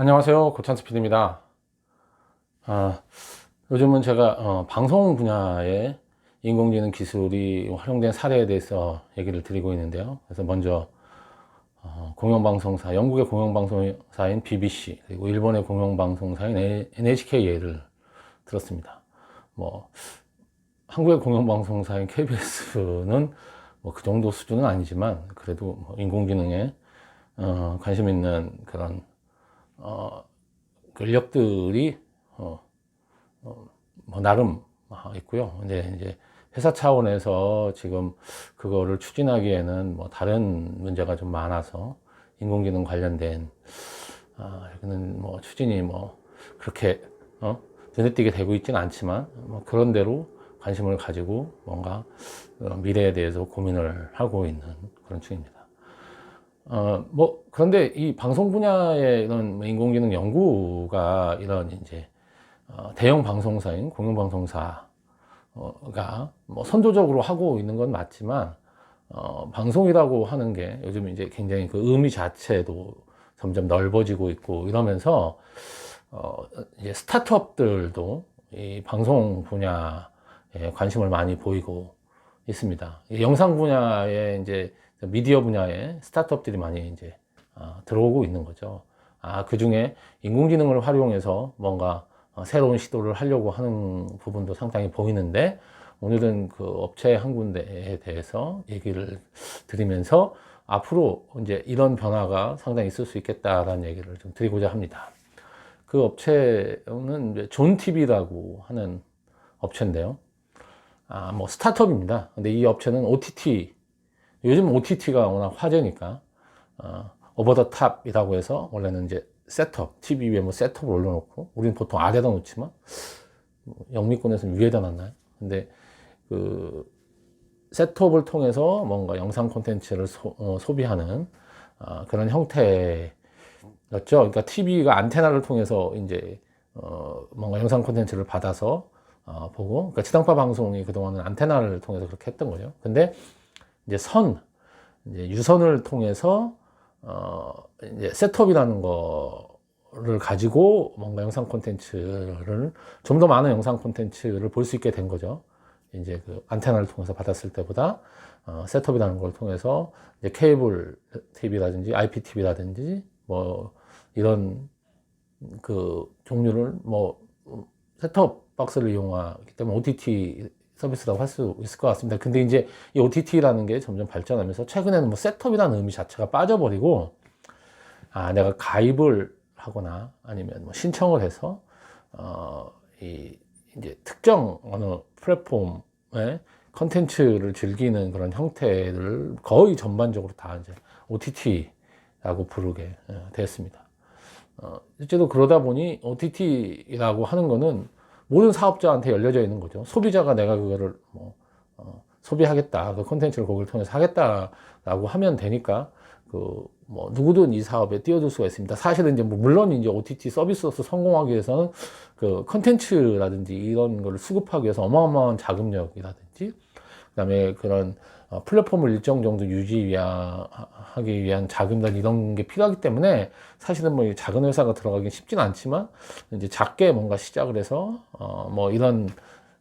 안녕하세요. 고찬스 PD입니다. 아, 요즘은 제가 어, 방송 분야에 인공지능 기술이 활용된 사례에 대해서 얘기를 드리고 있는데요. 그래서 먼저 어, 공영방송사, 영국의 공영방송사인 BBC 그리고 일본의 공영방송사인 NHK 예를 들었습니다. 뭐 한국의 공영방송사인 KBS는 뭐 그 정도 수준은 아니지만 그래도 뭐 인공지능에 어, 관심 있는 그런 어, 권력들이 어, 어, 뭐 나름 있고요. 근데 이제 회사 차원에서 지금 그거를 추진하기에는 뭐 다른 문제가 좀 많아서 인공지능 관련된 아, 여기는 뭐 추진이 뭐 그렇게 어? 눈에 띄게 되고 있지는 않지만 뭐 그런 대로 관심을 가지고 뭔가 어, 미래에 대해서 고민을 하고 있는 그런 중입니다. 어, 뭐, 그런데 이 방송 분야의 이런 뭐 인공지능 연구가 이런 이제, 어, 대형 방송사인 공영방송사가 뭐 선도적으로 하고 있는 건 맞지만, 어, 방송이라고 하는 게 요즘 이제 굉장히 그 의미 자체도 점점 넓어지고 있고 이러면서, 어, 이제 스타트업들도 이 방송 분야에 관심을 많이 보이고 있습니다. 영상 분야에 이제 미디어 분야에 스타트업들이 많이 이제 어, 들어오고 있는 거죠. 아, 그 중에 인공지능을 활용해서 뭔가 어, 새로운 시도를 하려고 하는 부분도 상당히 보이는데 오늘은 그 업체 한 군데에 대해서 얘기를 드리면서 앞으로 이제 이런 변화가 상당히 있을 수 있겠다라는 얘기를 좀 드리고자 합니다. 그 업체는 존TV라고 하는 업체인데요. 아, 뭐 스타트업입니다. 근데 이 업체는 OTT 요즘 OTT가 워낙 화제니까 어, 오버 더 탑이라고 해서 원래는 이제 셋톱 TV 위에 뭐 셋톱을 올려놓고 우리는 보통 아래다 놓지만 뭐 영미권에서는 위에다 놨나요? 근데 그 셋톱을 통해서 뭔가 영상 콘텐츠를 소, 어, 비하는 어, 그런 형태였죠. 그러니까 TV가 안테나를 통해서 이제 어, 뭔가 영상 콘텐츠를 받아서 어, 보고 그러니까 지상파 방송이 그동안은 안테나를 통해서 그렇게 했던 거죠. 근데 이제 선, 이제 유선을 통해서 어 이제 셋톱이라는 거를 가지고 뭔가 영상 콘텐츠를 좀 더 많은 영상 콘텐츠를 볼 수 있게 된 거죠. 이제 그 안테나를 통해서 받았을 때보다 어, 셋톱이라는 걸 통해서 이제 케이블 TV라든지 IPTV라든지 뭐 이런 그 종류를 뭐 셋톱 박스를 이용하기 때문에 OTT 서비스라고 할 수 있을 것 같습니다. 근데 이제 이 OTT라는 게 점점 발전하면서 최근에는 뭐 셋톱이라는 의미 자체가 빠져버리고 아 내가 가입을 하거나 아니면 뭐 신청을 해서 어이 이제 특정 어느 플랫폼의 컨텐츠를 즐기는 그런 형태를 거의 전반적으로 다 이제 OTT라고 부르게 예, 되었습니다. 어, 실제로 그러다 보니 OTT라고 하는 거는 모든 사업자한테 열려져 있는 거죠. 소비자가 내가 그거를 뭐, 어, 소비하겠다. 그 콘텐츠를 거기를 통해서 하겠다라고 하면 되니까, 그, 뭐, 누구든 이 사업에 뛰어들 수가 있습니다. 사실은 이제, 뭐 물론 이제 OTT 서비스로서 성공하기 위해서는 그 콘텐츠라든지 이런 거를 수급하기 위해서 어마어마한 자금력이라든지, 그 다음에 그런 어, 플랫폼을 일정 정도 유지하기 위한 자금들 이런 게 필요하기 때문에 사실은 뭐 작은 회사가 들어가긴 쉽진 않지만 이제 작게 뭔가 시작을 해서 어 뭐 이런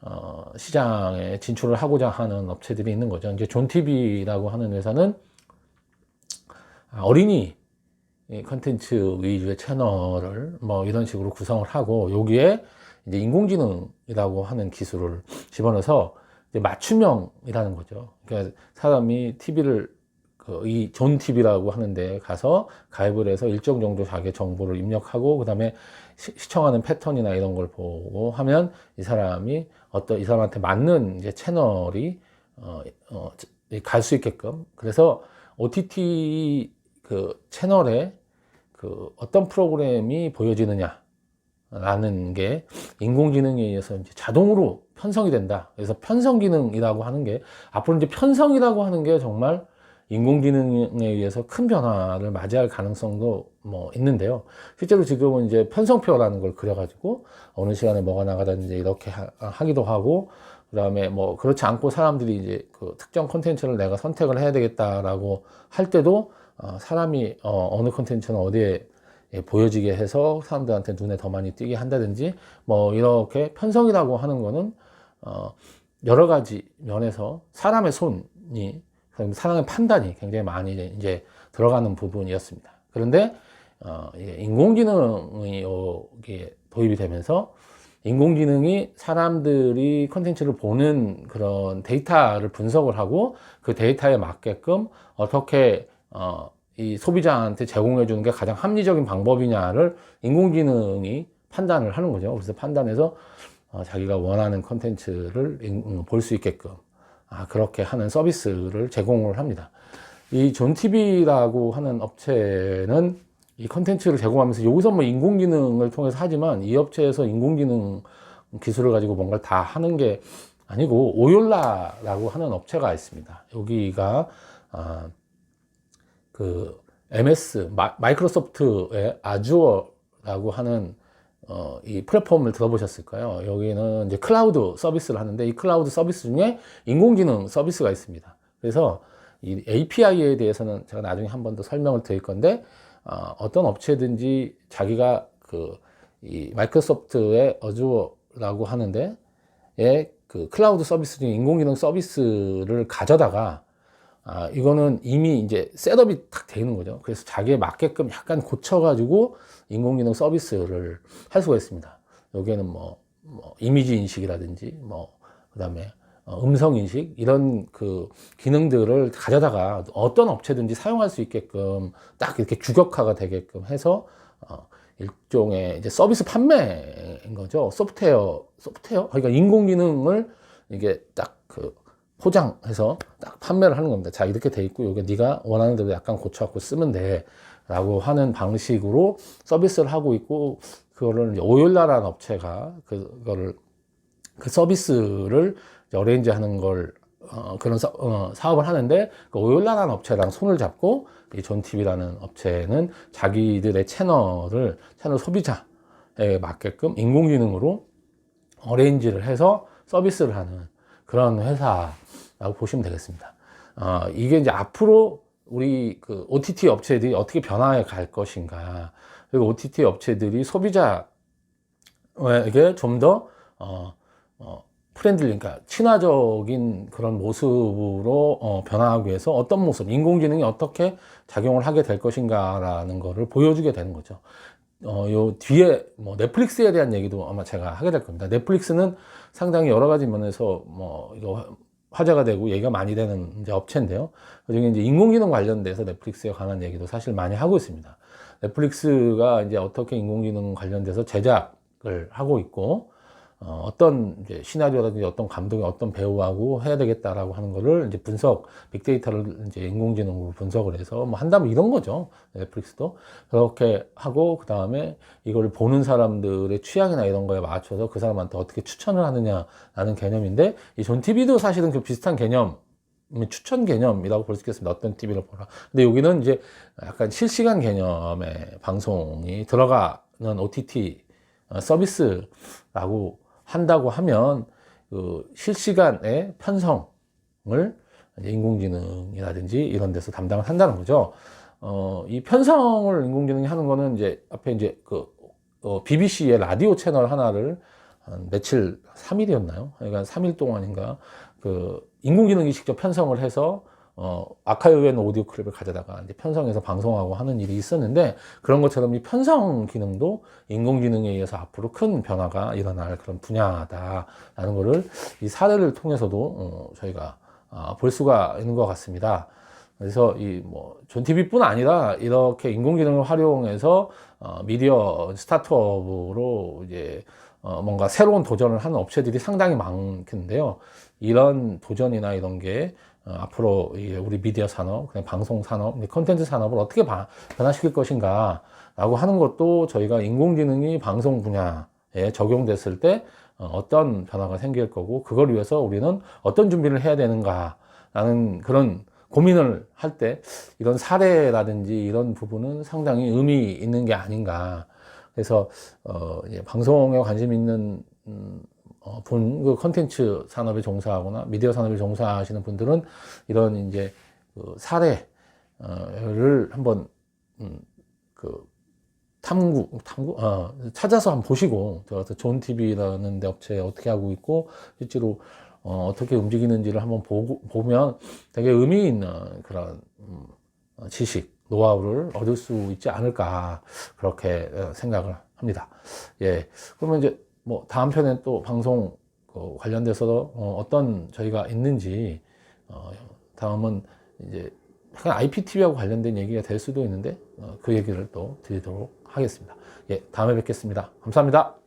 어 시장에 진출을 하고자 하는 업체들이 있는 거죠. 이제 존티비라고 하는 회사는 어린이 컨텐츠 위주의 채널을 뭐 이런 식으로 구성을 하고 여기에 이제 인공지능이라고 하는 기술을 집어넣어서 맞춤형이라는 거죠. 그러니까 사람이 TV를 그 이존 TV라고 하는데 가서 가입을 해서 일정 정도 자기 정보를 입력하고 그다음에 시, 청하는 패턴이나 이런 걸 보고 하면 이 사람이 어떤 이 사람한테 맞는 이제 채널이 어, 어, 갈 수 있게끔 그래서 OTT 그 채널에 그 어떤 프로그램이 보여지느냐 라는 게 인공지능에 의해서 이제 자동으로 편성이 된다. 그래서 편성 기능이라고 하는 게 앞으로 이제 편성이라고 하는 게 정말 인공지능에 의해서 큰 변화를 맞이할 가능성도 뭐 있는데요. 실제로 지금은 이제 편성표라는 걸 그려가지고 어느 시간에 뭐가 나가든지 이렇게 하, 기도 하고 그 다음에 뭐 그렇지 않고 사람들이 이제 그 특정 콘텐츠를 내가 선택을 해야 되겠다라고 할 때도 어 사람이 어 어느 콘텐츠는 어디에 예, 보여지게 해서 사람들한테 눈에 더 많이 띄게 한다든지 뭐 이렇게 편성이라고 하는 거는 어 여러 가지 면에서 사람의 손이 사람의 판단이 굉장히 많이 이제 들어가는 부분이었습니다. 그런데 어 인공지능이 여기에 도입이 되면서 인공지능이 사람들이 컨텐츠를 보는 그런 데이터를 분석을 하고 그 데이터에 맞게끔 어떻게 어, 이 소비자한테 제공해 주는 게 가장 합리적인 방법이냐를 인공지능이 판단을 하는 거죠. 그래서 판단해서 어, 자기가 원하는 컨텐츠를 음, 볼수 있게끔 아, 그렇게 하는 서비스를 제공을 합니다. 이 존TV라고 하는 업체는 이 컨텐츠를 제공하면서 여기서 뭐 인공지능을 통해서 하지만 이 업체에서 인공지능 기술을 가지고 뭔가를 다 하는 게 아니고 오yor라라고 하는 업체가 있습니다. 여기가 아, 그 MS 마, 이크로소프트의 아주어라고 하는 어, 이 플랫폼을 들어보셨을까요? 여기는 이제 클라우드 서비스를 하는데 이 클라우드 서비스 중에 인공지능 서비스가 있습니다. 그래서 이 API에 대해서는 제가 나중에 한 번 더 설명을 드릴 건데 어, 어떤 업체든지 자기가 그이 마이크로소프트의 어주어라고 하는데 그 클라우드 서비스 중에 인공지능 서비스를 가져다가 아, 이거는 이미 이제 셋업이 딱 되는 거죠. 그래서 자기에 맞게끔 약간 고쳐가지고 인공지능 서비스를 할 수가 있습니다. 여기에는 뭐, 뭐 이미지 인식이라든지 뭐, 그 다음에 어, 음성 인식 이런 그 기능들을 가져다가 어떤 업체든지 사용할 수 있게끔 딱 이렇게 규격화가 되게끔 해서 어, 일종의 이제 서비스 판매인 거죠. 소프트웨어, 소프트웨어? 그러니까 인공지능을 이게 딱그 포장해서 딱 판매를 하는 겁니다. 자, 이렇게 돼 있고, 여기 네가 원하는 대로 약간 고쳐갖고 쓰면 돼. 라고 하는 방식으로 서비스를 하고 있고, 그거를 오열라라는 업체가 그거를, 그 서비스를 어레인지 하는 걸, 어, 그런 사, 어, 사업을 하는데, 그 오열라라는 업체랑 손을 잡고, 이 존TV라는 업체는 자기들의 채널을, 채널 소비자에 맞게끔 인공지능으로 어레인지를 해서 서비스를 하는 그런 회사 라고 보시면 되겠습니다. 어, 이게 이제 앞으로 우리 그 OTT 업체들이 어떻게 변화해 갈 것인가. 그리고 OTT 업체들이 소비자에게 좀 더, 어, 어, 프렌들리, 그러니까 친화적인 그런 모습으로 어, 변화하기 위해서 어떤 모습, 인공지능이 어떻게 작용을 하게 될 것인가라는 거를 보여주게 되는 거죠. 어, 요 뒤에 뭐 넷플릭스에 대한 얘기도 아마 제가 하게 될 겁니다. 넷플릭스는 상당히 여러 가지 면에서 뭐 이거 화제가 되고 얘기가 많이 되는 이제 업체인데요. 그중에 이제 인공지능 관련돼서 넷플릭스에 관한 얘기도 사실 많이 하고 있습니다. 넷플릭스가 이제 어떻게 인공지능 관련돼서 제작을 하고 있고, 어, 떤 이제 시나리오라든지 어떤 감독이 어떤 배우하고 해야 되겠다라고 하는 거를 이제 분석, 빅데이터를 이제 인공지능으로 분석을 해서 뭐 한다면 이런 거죠. 넷플릭스도. 그렇게 하고, 그 다음에 이걸 보는 사람들의 취향이나 이런 거에 맞춰서 그 사람한테 어떻게 추천을 하느냐라는 개념인데, 이 존 TV도 사실은 그 비슷한 개념, 추천 개념이라고 볼 수 있겠습니다. 어떤 TV를 보라. 근데 여기는 이제 약간 실시간 개념의 방송이 들어가는 OTT 어, 서비스라고 한다고 하면 그 실시간의 편성을 인공지능이라든지 이런 데서 담당을 한다는 거죠. 어, 이 편성을 인공지능이 하는 거는 이제 앞에 이제 그 어, BBC의 라디오 채널 하나를 한 며칠 3일이었나요? 그러니까 3일 동안인가 그 인공지능이 직접 편성을 해서 어, 아카이브에 있는 오디오 클립을 가져다가 이제 편성해서 방송하고 하는 일이 있었는데 그런 것처럼 이 편성 기능도 인공지능에 의해서 앞으로 큰 변화가 일어날 그런 분야다라는 것을 이 사례를 통해서도 어, 저희가 어, 볼 수가 있는 것 같습니다. 그래서 이뭐 존티비뿐 아니라 이렇게 인공지능을 활용해서 어, 미디어 스타트업으로 이제 어, 뭔가 새로운 도전을 하는 업체들이 상당히 많겠는데요. 이런 도전이나 이런 게 어, 앞으로 우리 미디어 산업, 그냥 방송 산업, 컨텐츠 산업을 어떻게 변화시킬 것인가 라고 하는 것도 저희가 인공지능이 방송 분야에 적용됐을 때 어, 어떤 변화가 생길 거고 그걸 위해서 우리는 어떤 준비를 해야 되는가 라는 그런 고민을 할 때 이런 사례라든지 이런 부분은 상당히 의미 있는 게 아닌가. 그래서 어, 방송에 관심 있는 음, 어, 본, 그 컨텐츠 산업에 종사하거나 미디어 산업에 종사하시는 분들은 이런 이제 그 사례를 한번, 음, 그 탐구, 탐구, 어, 찾아서 한번 보시고, 들어가서 좋은 TV라는 데 업체 어떻게 하고 있고, 실제로, 어, 어떻게 움직이는지를 한번 보고, 보면 되게 의미 있는 그런, 음, 어, 지식, 노하우를 얻을 수 있지 않을까, 그렇게 어, 생각을 합니다. 예. 그러면 이제 뭐 다음 편에 또 방송 그 관련돼서 어, 어떤 저희가 있는지, 어, 다음은 이제 약간 IPTV하고 관련된 얘기가 될 수도 있는데, 어, 그 얘기를 또 드리도록 하겠습니다. 예, 다음에 뵙겠습니다. 감사합니다.